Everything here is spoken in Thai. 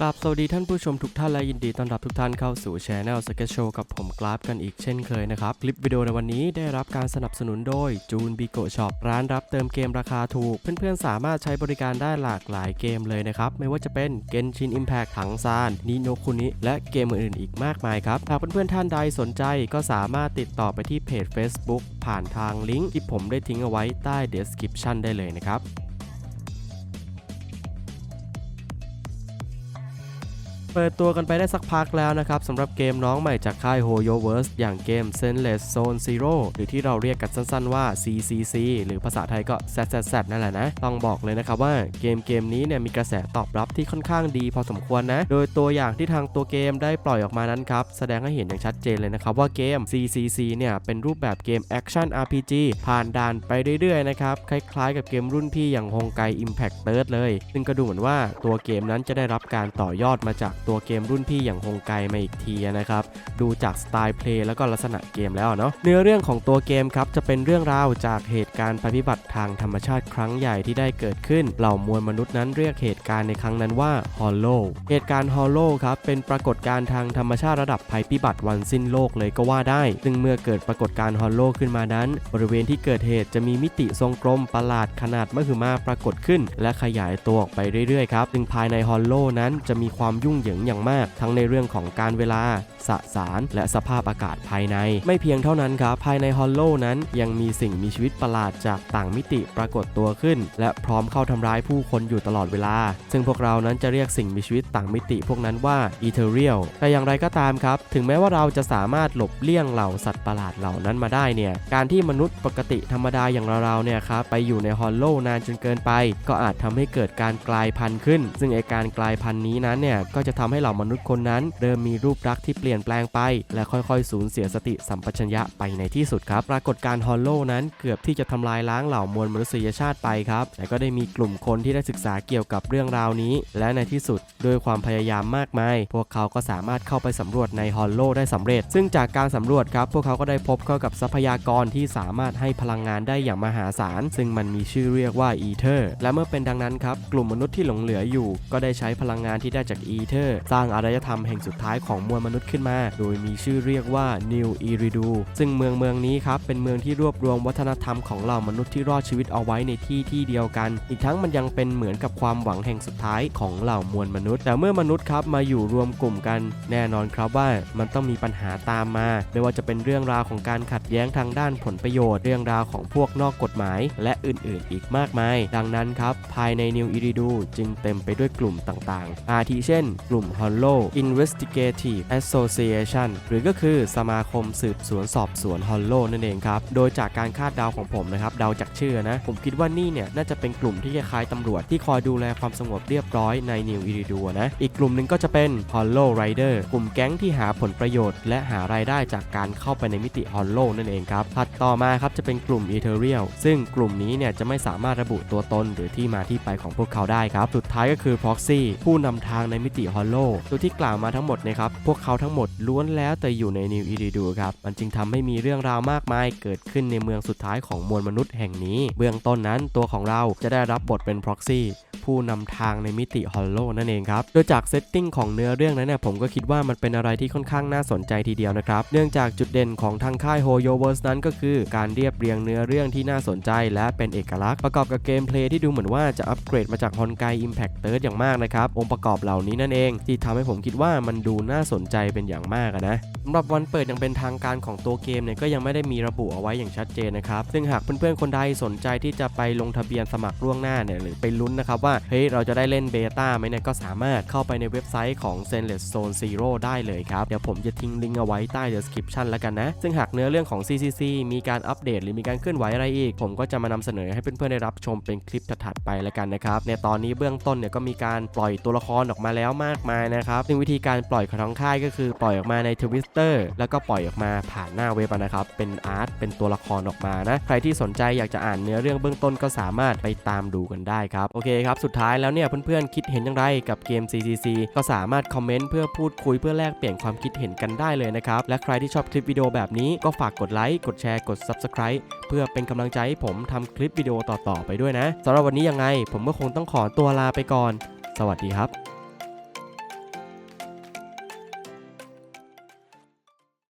กราบสวัสดีท่านผู้ชมทุกท่านและยินดีต้อนรับทุกท่านเข้าสู่ช anel s k e t c h Show กับผมกราฟกันอีกเช่นเคยนะครับ คลิปวิดีโอในวันนี้ได้รับการสนับสนุนโดยจูนบิโกช็อปร้านรับเติมเกมราคาถูก เพื่อนๆสามารถใช้บริการได้หลากหลายเกมเลยนะครับ ไม่ว่าจะเป็น Genshin Impact ถังซานนิโนคุนิและเกมอื่นๆอีกมากมายครับหากเพื่อนๆท่านใดสนใจก็สามารถติดต่อไปที่เพจ Facebook ผ่านทางลิงก์ที่ผมได้ทิ้งเอาไว้ใต้ description ได้เลยนะครับ ปิดตัวกันไปได้สักพักแล้วนะครับสำหรับเกมน้องใหม่จากค่าย HoYoverse อย่างเกม Senseless Zone Zero หรือที่เราเรียกกันสั้นๆว่า CCC หรือภาษาไทยก็ ZZZ นั่นแหละนะ ต้องบอกเลยนะครับว่าเกมเกมนี้เนี่ยมีกระแสตอบรับที่ค่อนข้างดีพอสมควรนะ โดยตัวอย่างที่ทางตัวเกมได้ปล่อยออกมานั้นครับ แสดงให้เห็นอย่างชัดเจนเลยนะครับว่าเกม CCC เนี่ยเป็นรูปแบบเกม Action RPG ผ่านด่านไปเรื่อยๆนะครับคล้ายๆ กับเกมรุ่นพี่อย่าง Honkai Impact Third เลย ซึ่งก็ดูเหมือนว่าตัวเกมนั้นจะได้รับการต่อยอดมาจากตัวเกมรุ่นพี่อย่าง Honkai มาอีกทีนะครับ ดูจากสไตล์เพลย์แล้วก็ลักษณะเกมแล้วเนาะเนื้อเรื่องของตัวเกมครับจะเป็นเรื่องราวจากเหตุการณ์ภัยพิบัติทางธรรมชาติครั้งใหญ่ที่ได้เกิดขึ้น เหล่ามวลมนุษย์นั้นเรียกเหตุการณ์ในครั้งนั้นว่าฮอลโลเหตุการณ์ฮอลโลครับเป็นปรากฏการณ์ทางธรรมชาติระดับภัยพิบัติวันสิ้นโลกเลยก็ว่าได้ ซึ่งเมื่อเกิดปรากฏการณ์ฮอลโลขึ้นมานั้น บริเวณที่เกิดเหตุจะมีมิติทรงกลมประหลาดขนาดมหึมาปรากฏขึ้น และขยายตัวออกไปเรื่อยๆครับซึ่งภายในฮอลโลนั้นจะมีความยุ่งเหยิงอย่างมาก ทั้งในเรื่องของการเวลา สสาร และสภาพอากาศภายใน ไม่เพียงเท่านั้นครับ ภายในฮอลโลนั้นยังมีสิ่งมีชีวิตประหลาดจากต่างมิติปรากฏตัวขึ้น และพร้อมเข้าทำร้ายผู้คนอยู่ตลอดเวลา ซึ่งพวกเรานั้นจะเรียกสิ่งมีชีวิตต่างมิติพวกนั้นว่าอีเทเรียลแต่อย่างไรก็ตามครับ ถึงแม้ว่าเราจะสามารถหลบเลี่ยงเหล่าสัตว์ประหลาดเหล่านั้นมาได้เนี่ย การที่มนุษย์ปกติธรรมดาอย่างเราๆเนี่ยครับไปอยู่ในฮอลโลนานจนเกินไป ก็อาจทำให้เกิดการกลายพันธุ์ขึ้น ซึ่งไอการกลายพันธุ์นี้นั้นเนี่ยก็จะทำให้เหล่ามนุษย์คนนั้น เริ่มมีรูปลักษณ์ที่เปลี่ยนแปลงไป และค่อยๆ สูญเสียสติสัมปชัญญะไปในที่สุดครับ ปรากฏการณ์ฮอลโลนั้นเกือบที่จะทำลายล้างเหล่ามวลมนุษยชาติไปครับ แต่ก็ได้มีกลุ่มคนที่ได้ศึกษาเกี่ยวกับเรื่องราวนี้ และในที่สุดด้วยความพยายามมากมาย พวกเขาก็สามารถเข้าไปสำรวจในฮอลโลได้สำเร็จ ซึ่งจากการสำรวจครับ พวกเขาก็ได้พบเข้ากับทรัพยากรที่สามารถให้พลังงานได้อย่างมหาศาล ซึ่งมันมีชื่อเรียกว่าอีเทอร์ และเมื่อเป็นดังนั้นครับ กลุ่มมนุษย์ที่หลงเหลืออยู่ ก็ได้ใช้พลังงานที่ได้จากอีเทอร์สร้างอารยธรรมแห่งสุดท้ายของมวลมนุษย์ขึ้นมา โดยมีชื่อเรียกว่า New Iridu ซึ่งเมืองเมืองนี้ครับเป็นเมืองที่รวบรวมวัฒนธรรมของเหล่ามนุษย์ที่รอดชีวิตเอาไว้ในที่ที่เดียวกัน อีกทั้งมันยังเป็นเหมือนกับความหวังแห่งสุดท้ายของเหล่ามวลมนุษย์ แต่เมื่อมนุษย์ครับมาอยู่รวมกลุ่มกัน แน่นอนครับว่ามันต้องมีปัญหาตามมา ไม่ว่าจะเป็นเรื่องราวของการขัดแย้งทางด้านผลประโยชน์ เรื่องราวของพวกนอกกฎหมาย และอื่นๆ อีกมากมาย ดังนั้นครับภายใน New Iridu จึงเต็มไปด้วยกลุ่มต่างๆ อาทิเช่นกลุ่มุ่ม Hollow Investigative Association หรือก็คือสมาคมสืบสวนสอบสวน Hollow นั่นเองครับ โดยจากการคาดเดาของผมนะครับ เดาจากชื่อนะ ผมคิดว่านี่เนี่ย น่าจะเป็นกลุ่มที่คล้ายๆตำรวจที่คอยดูแลความสงบเรียบร้อยใน New Iridu นะ อีกกลุ่มหนึ่งก็จะเป็น Hollow Rider กลุ่มแก๊งที่หาผลประโยชน์ และหารายได้จากการเข้าไปในมิติ Hollow นั่นเองครับถัดต่อมาครับจะเป็นกลุ่ม Ethereal ซึ่งกลุ่มนี้เนี่ยจะไม่สามารถระบุตัวตนหรือที่มาที่ไปของพวกเขาได้ครับ สุดท้ายก็คือ Proxy ผู้นำทางในมิติ Hollow ตัวที่กล่าวมาทั้งหมดนะครับ พวกเขาทั้งหมดล้วนแล้วแต่อยู่ในนิวอิริดูครับ มันจึงทำให้มีเรื่องราวมากมาย เกิดขึ้นในเมืองสุดท้ายของมวลมนุษย์แห่งนี้ เบื้องต้นนั้นตัวของเราจะได้รับบทเป็น Proxy ผู้นำทางในมิติฮอลโลนั่นเองครับ โดยจากเซตติ้งของเนื้อเรื่องนั้นเนี่ยผมก็คิดว่ามันเป็นอะไรที่ค่อนข้างน่าสนใจทีเดียวนะครับ เนื่องจากจุดเด่นของทางค่าย h o y o v e r s e นั้นก็คือการเรียบเรียงเนื้อเรื่องที่น่าสนใจ และเป็นเอกลักษณ์ประกอบกับเกมเพลย์ที่ดูเหมือนว่าจะอัปเกรดมาจาก Honkai Impact Third อย่างมากนะครับองค์ประกอบเหล่านี้นั่นเอง ที่ทำให้ผมคิดว่ามันดูน่าสนใจเป็นอย่างมากนะสำหรับวันเปิดอย่างเป็นทางการของตัวเกมเนี่ยก็ยังไม่ได้มีระบุเอาไว้อย่างชัดเจนนะครับซึ่งหากเพื่อนๆคนใดสนใจที่จะไปลงทะเบียนสมัครล่วงหน้าเนี่ยหรือไปลุ้นนะครับว่าเฮ้ยเราจะได้เล่นเบต้าไหมเนี่ยก็สามารถเข้าไปในเว็บไซต์ของ s e n l e s s Zone Zero ได้เลยครับ เดี๋ยวผมจะทิ้งลิงก์เอาไว้ใต้ description แล้วกันนะ ซึ่งหากเนื้อเรื่องของ CCC มีการอัปเดตหรือมีการเคลื่อนไหวอะไรอีก ผมก็จะมานำเสนอให้เพื่อนๆได้รับชมเป็นคลิปถัดๆไปแล้วกันนะครับ ในตอนนี้เบื้องต้นเนี่ยก็มีการปล่อยตัวละครออกมาแล้วมากมายนะครับซึ่งวิธีการปล่อยของทางค่ายก็คือปล่อยออกมาใน Twitter แล้วก็ปล่อยออกมาผ่านหน้าเว็บนะครับเป็นอาร์ตเป็นตัวละครออกมานะใครที่สนใจอยากจะอ่านเนื้อเรื่องเบื้องต้นก็สามารถไปตามดูกันได้ครับโอเคครับสุดท้ายแล้วเนี่ยเพื่อนๆคิดเห็นอย่างไรกับเกม CCC ก็สามารถคอมเมนต์เพื่อพูดคุยเพื่อแลกเปลี่ยนความคิดเห็นกันได้เลยนะครับ และใครที่ชอบคลิปวิดีโอแบบนี้ก็ฝากกดไลค์กดแชร์กด Subscribe เพื่อเป็นกำลังใจให้ผมทำคลิปวิดีโอต่อๆไปด้วยนะสำหรับวันนี้ยังไง ผมก็คงต้องขอตัวลาไปก่อน สวัสดีครับ